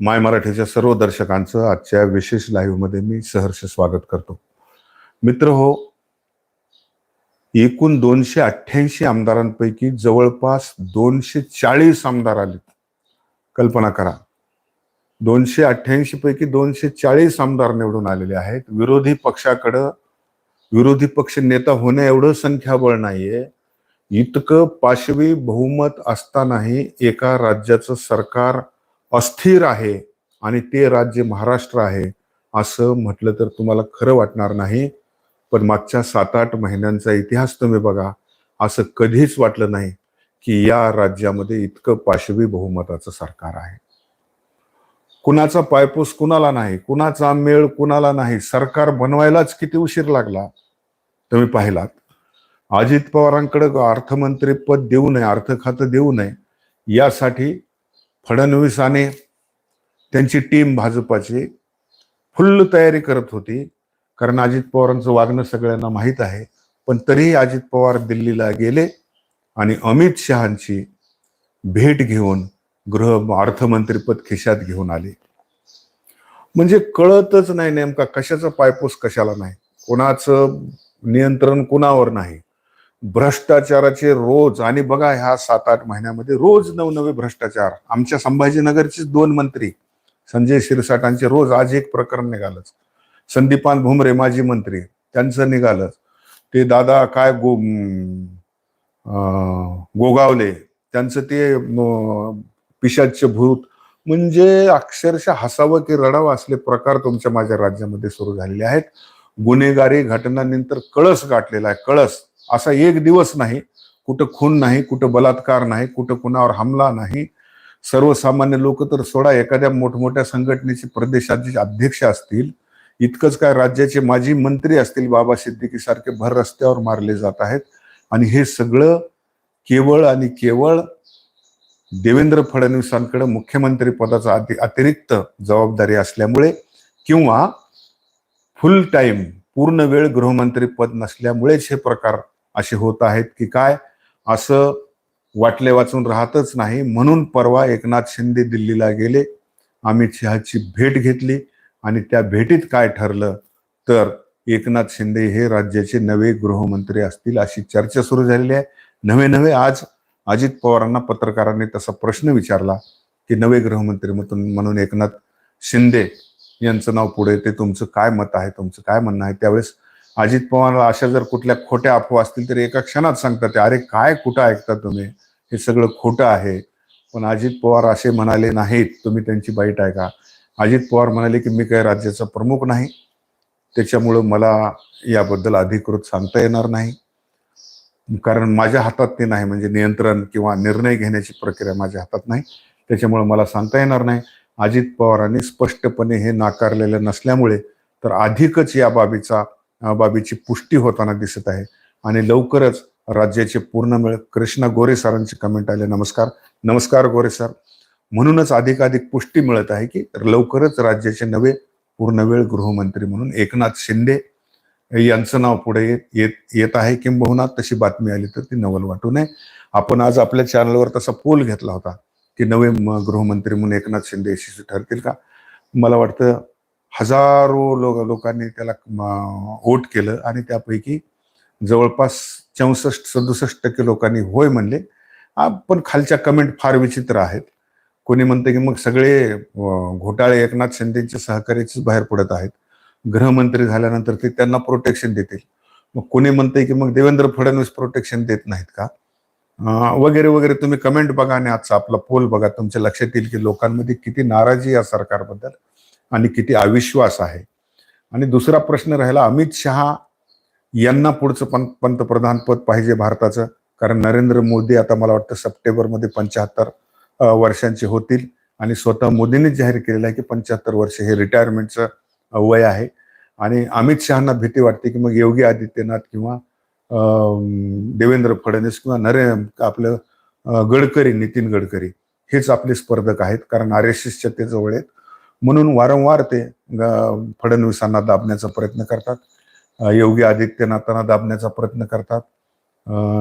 माय मराठीच्या सर्व दर्शकांचं आजच्या विशेष लाईव्हमध्ये मी सहर्ष स्वागत करतो. मित्र हो एकूण दोनशे अठ्ठ्याऐंशी आमदारांपैकी जवळपास दोनशे चाळीस आमदार आले कल्पना करा. दोनशे अठ्ठ्याऐंशी पैकी दोनशे चाळीस आमदार निवडून आलेले आहेत. विरोधी पक्षाकडं विरोधी पक्ष नेता होण्या एवढं संख्याबळ नाहीये. इतकं पाशवी बहुमत असतानाही एका राज्याचं सरकार अस्थिर आहे आणि ते राज्य महाराष्ट्र आहे असं म्हटलं तर तुम्हाला खरं वाटणार नाही. पण मागच्या सात आठ महिन्यांचा इतिहास तुम्ही बघा असं कधीच वाटलं नाही की या राज्यामध्ये इतकं पाशवी बहुमताचं सरकार आहे. कुणाचा पायपूस कुणाला नाही कुणाचा मेळ कुणाला नाही सरकार बनवायलाच किती उशीर लागला? तुम्ही पाहिलात. अजित पवारांकडे अर्थमंत्री पद देऊ नये अर्थ खातं देऊ नये यासाठी फडणवीसाने त्यांची टीम भाजपाची फुल्ल तयारी करत होती. कारण अजित पवारांचं वागणं सगळ्यांना माहीत आहे. पण तरीही अजित पवार दिल्लीला गेले आणि अमित शहांची भेट घेऊन गृह अर्थमंत्रीपद खिशात घेऊन आले. म्हणजे कळतच नाही नेमका कशाचा पायपूस कशाला नाही. कोणाचं नियंत्रण कुणावर नाही. भ्रष्टाचाराचे रोज आणि बघा ह्या सात आठ महिन्यामध्ये रोज नवनवे भ्रष्टाचार. आमच्या संभाजीनगरचे दोन मंत्री संजय शिरसाटांचे रोज आज एक प्रकरण निघालंच. संदीपान भुमरे माजी मंत्री त्यांचं निघालंच. ते दादा काय गो गोगावले त्यांचं ते पिशाचे भूत. म्हणजे अक्षरशः हसावं की रडावं असले प्रकार तुमच्या माझ्या राज्यामध्ये सुरू झालेले आहेत. गुन्हेगारी घटनांनंतर कळस गाठलेला आहे कळस. असा एक दिवस नाही कुठं खून नाही कुठं बलात्कार नाही कुठं कुणावर हमला नाही. सर्वसामान्य लोक तर सोडा एखाद्या मोठमोठ्या संघटनेचे प्रदेशाचे अध्यक्ष असतील. इतकंच काय राज्याचे माजी मंत्री असतील बाबा सिद्दीकी सारखे भर रस्त्यावर मारले जात आहेत. आणि हे सगळं केवळ आणि केवळ देवेंद्र फडणवीसांकडे मुख्यमंत्री पदाचा अति अतिरिक्त जबाबदारी असल्यामुळे किंवा फुल टाईम पूर्ण वेळ गृहमंत्री पद नसल्यामुळेच हे प्रकार असे होत आहेत की काय? असं वाटले वाचून राहतच नाही. म्हणून परवा एकनाथ शिंदे दिल्लीला गेले. अमित शहाची भेट घेतली आणि त्या भेटीत काय ठरलं? तर एकनाथ शिंदे हे राज्याचे नवे गृहमंत्री असतील अशी चर्चा सुरू झालेली आहे. नवे नवे आज अजित पवारांना पत्रकारांनी तसा प्रश्न विचारला की नवे गृहमंत्री म्हणून म्हणून एकनाथ शिंदे यांचं नाव पुढे ते तुमचं काय मत आहे? तुमचं काय म्हणणं आहे? त्यावेळेस अजित पवारला अशा जर कुठल्या खोट्या अफवा असतील तर एका क्षणात सांगतात ते, अरे काय कुठं ऐकता तुम्ही? हे सगळं खोटं आहे. पण अजित पवार असे म्हणाले नाहीत तुम्ही त्यांची बाईट ऐका. अजित पवार म्हणाले की मी काही राज्याचा प्रमुख नाही. त्याच्यामुळं मला याबद्दल अधिकृत सांगता येणार नाही. कारण माझ्या हातात ते नाही म्हणजे नियंत्रण किंवा निर्णय घेण्याची प्रक्रिया माझ्या हातात नाही. त्याच्यामुळं मला सांगता येणार नाही. अजित पवारांनी स्पष्टपणे हे नाकारलेलं नसल्यामुळे तर अधिकच या बाबीचा बाबीची पुष्टी होताना दिसत आहे. आणि लवकरच राज्याचे पूर्ण मिळ कृष्णा गोरे सरांचे कमेंट आले. नमस्कार. नमस्कार गोरे सर. म्हणूनच अधिकाधिक पुष्टी मिळत आहे की लवकरच राज्याचे नवे पूर्णवेळ गृहमंत्री म्हणून एकनाथ शिंदे यांचं नाव पुढे येत येत येत आहे किंबहुना. तशी बातमी आली तर ती नवल वाटू नये. आपण आज आपल्या चॅनलवर तसा पोल घेतला होता की नवे म- गृहमंत्री म्हणून एकनाथ शिंदे यशस्वी ठरतील का? मला वाटतं हजारो लोक लोकांनी त्याला वोट केलं आणि त्यापैकी जवळपास चौसष्ट सदुसष्ट टक्के लोकांनी होय म्हणले. पण खालच्या कमेंट फार विचित्र आहेत. कोणी म्हणते की मग सगळे घोटाळे एकनाथ शिंदेच्या सहकार्याचेच बाहेर पडत आहेत. गृहमंत्री झाल्यानंतर ते त्यांना प्रोटेक्शन देतील. मग कोणी म्हणते की मग देवेंद्र फडणवीस प्रोटेक्शन देत नाहीत का? वगैरे वगैरे तुम्ही कमेंट बघा आणि आजचा आपला पोल बघा. तुमच्या लक्षात येईल की लोकांमध्ये किती नाराजी या सरकारबद्दल. आणि किती अविश्वास आहे. आणि दुसरा प्रश्न राहिला अमित शहा यांना पुढचं पं पंतप्रधान पद पाहिजे भारताचं. कारण नरेंद्र मोदी आता मला वाटतं सप्टेंबरमध्ये पंच्याहत्तर वर्षांचे होतील. आणि स्वतः मोदींनी जाहीर केलेलं आहे की पंच्याहत्तर वर्ष हे रिटायरमेंटचं वय आहे. आणि अमित शहाना भीती वाटते की मग योगी आदित्यनाथ किंवा देवेंद्र फडणवीस किंवा नरे आपलं गडकरी नितीन गडकरी हेच आपले स्पर्धक आहेत. कारण आर एस एसच्या ते जवळ आहेत. म्हणून वारंवार ते फडणवीसांना दाबण्याचा प्रयत्न करतात. योगी आदित्यनाथांना दाबण्याचा प्रयत्न करतात.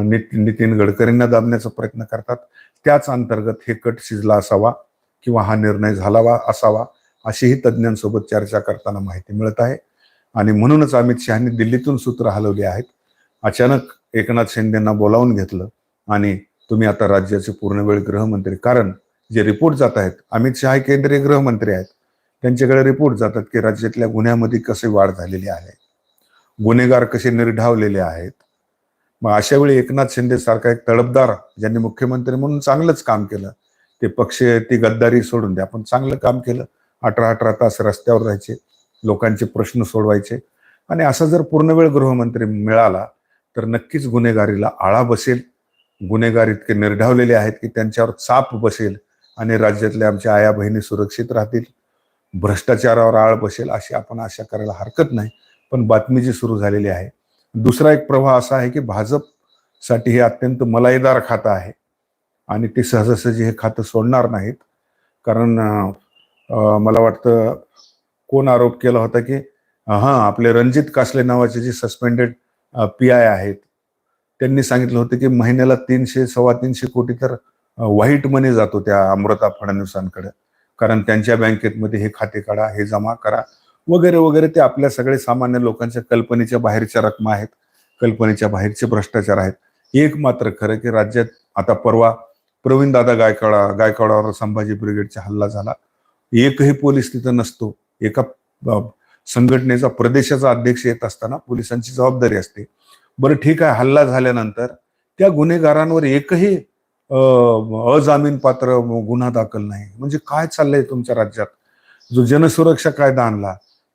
नितीन गडकरींना दाबण्याचा प्रयत्न करतात. त्याच अंतर्गत हे कट शिजला असावा किंवा हा निर्णय झालावा असावा अशीही तज्ज्ञांसोबत चर्चा करताना माहिती मिळत आहे. आणि म्हणूनच अमित शहानी दिल्लीतून सूत्र हलवली आहेत. अचानक एकनाथ शिंदेना बोलावून घेतलं आणि तुम्ही आता राज्याचे पूर्णवेळ गृहमंत्री कारण जे रिपोर्ट जात आहेत अमित शहा हे केंद्रीय गृहमंत्री आहेत. त्यांच्याकडे रिपोर्ट जातात की राज्यातल्या गुन्ह्यामध्ये कसे वाढ झालेली आहे. गुन्हेगार कसे निर्ढावलेले आहेत. मग अशा वेळी एकनाथ शिंदे सारखा एक तडफदार ज्यांनी मुख्यमंत्री म्हणून चांगलंच काम केलं. ते पक्ष ती गद्दारी सोडून द्या आपण चांगलं काम केलं. अठरा अठरा तास रस्त्यावर राहायचे. लोकांचे प्रश्न सोडवायचे. आणि असा जर पूर्णवेळ गृहमंत्री मिळाला तर नक्कीच गुन्हेगारीला आळा बसेल. गुन्हेगार इतके निर्ढावलेले आहेत की त्यांच्यावर चाप बसेल आणि राज्यातल्या आमच्या आया बहिणी सुरक्षित राहतील. भ्रष्टाचारावर आळ बसेल अशी आपण आशा करायला हरकत नाही पण बातमी जी सुरू झालेली आहे. दुसरा एक प्रवाह असा आहे की भाजपसाठी हे अत्यंत मलाईदार खातं आहे आणि ते सहजासहजी हे खातं सोडणार नाहीत. कारण मला वाटतं कोण आरोप केला होता की हां आपले रणजित कासले नावाचे जे सस्पेंडेड पी आय आहेत त्यांनी सांगितलं होतं की महिन्याला तीनशे सव्वा तीनशे कोटी तर व्हाईट मनी जातो त्या अमृता फडणवीसांकडे. कारण त्यांच्या बँकेतमध्ये हे खाते काढा हे जमा करा. वगैरे वगैरे ते आपल्या सगळे सामान्य लोकांच्या कल्पनेच्या बाहेरच्या रकमा आहेत. कल्पनेच्या बाहेरचे भ्रष्टाचार आहेत. एक मात्र खरं की राज्यात आता परवा प्रवीणदादा गायकवाडा गायकवाडावर संभाजी ब्रिगेडचा हल्ला झाला. एकही पोलीस तिथं नसतो. एका संघटनेचा प्रदेशाचा अध्यक्ष येत असताना पोलिसांची जबाबदारी असते. बरं ठीक आहे हल्ला झाल्यानंतर त्या गुन्हेगारांवर एकही अजामीन पात्र गुन्हा दाखल नाही. म्हणजे काय चाललंय तुमच्या राज्यात? जो जनसुरक्षा कायदा आणला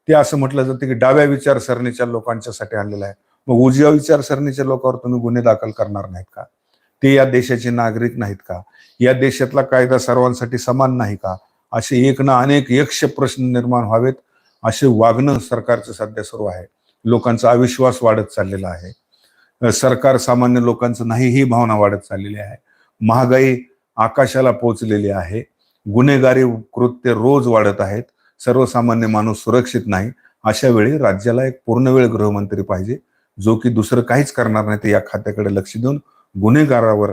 ते असं म्हटलं जातं की डाव्या विचारसरणीच्या लोकांच्यासाठी आणलेला आहे. मग उजव्या विचारसरणीच्या लोकांवर तुम्ही गुन्हे दाखल करणार नाहीत का? ते या देशाचे नागरिक नाहीत का? या देशातला कायदा सर्वांसाठी समान नाही का? असे एक ना अनेक यक्ष प्रश्न निर्माण व्हावेत असे वागणं सरकारचं सध्या सुरू आहे. लोकांचा अविश्वास वाढत चाललेला आहे. सरकार सामान्य लोकांचं नाही ही भावना वाढत चाललेली आहे. महागाई आकाशाला पोचलेली आहे. गुन्हेगारी कृत्य रोज वाढत आहेत. सर्वसामान्य माणूस सुरक्षित नाही. अशा वेळी राज्याला एक पूर्णवेळ गृहमंत्री पाहिजे जो की दुसरं काहीच करणार नाही ते या खात्याकडे लक्ष देऊन गुन्हेगारावर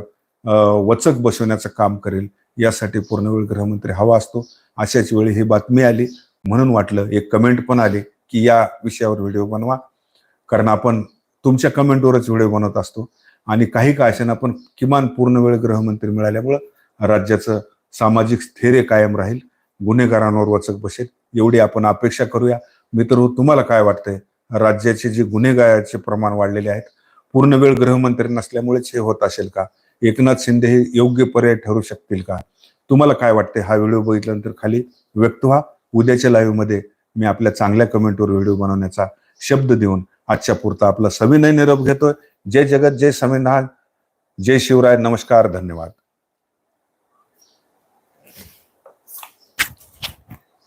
वचक बसवण्याचं काम करेल. यासाठी पूर्णवेळ गृहमंत्री हवा असतो. अशाच वेळी ही बातमी आली. म्हणून वाटलं एक कमेंट पण आली की या विषयावर व्हिडिओ बनवा. कारण आपण तुमच्या कमेंटवरच व्हिडिओ बनवत असतो. आणि काही का अशानं आपण किमान पूर्णवेळ गृहमंत्री मिळाल्यामुळं राज्याचं सामाजिक स्थैर्य कायम राहील गुन्हेगारांवर वचक बसेल एवढी आपण अपेक्षा करूया. मित्र तुम्हाला काय वाटतंय? राज्याचे जे गुन्हेगाराचे प्रमाण वाढलेले आहेत पूर्ण वेळ गृहमंत्री नसल्यामुळेच हे होत असेल का? एकनाथ शिंदे हे योग्य पर्याय ठरू शकतील का? तुम्हाला काय वाटते हा व्हिडिओ बघितल्यानंतर खाली व्यक्त व्हा. उद्याच्या लाईव्हमध्ये मी आपल्या चांगल्या कमेंटवर व्हिडिओ बनवण्याचा शब्द देऊन आजच्या पुरता आपला सविनय निरोप घेतोय. जय जगत जय संविधान जय शिवराय नमस्कार धन्यवाद.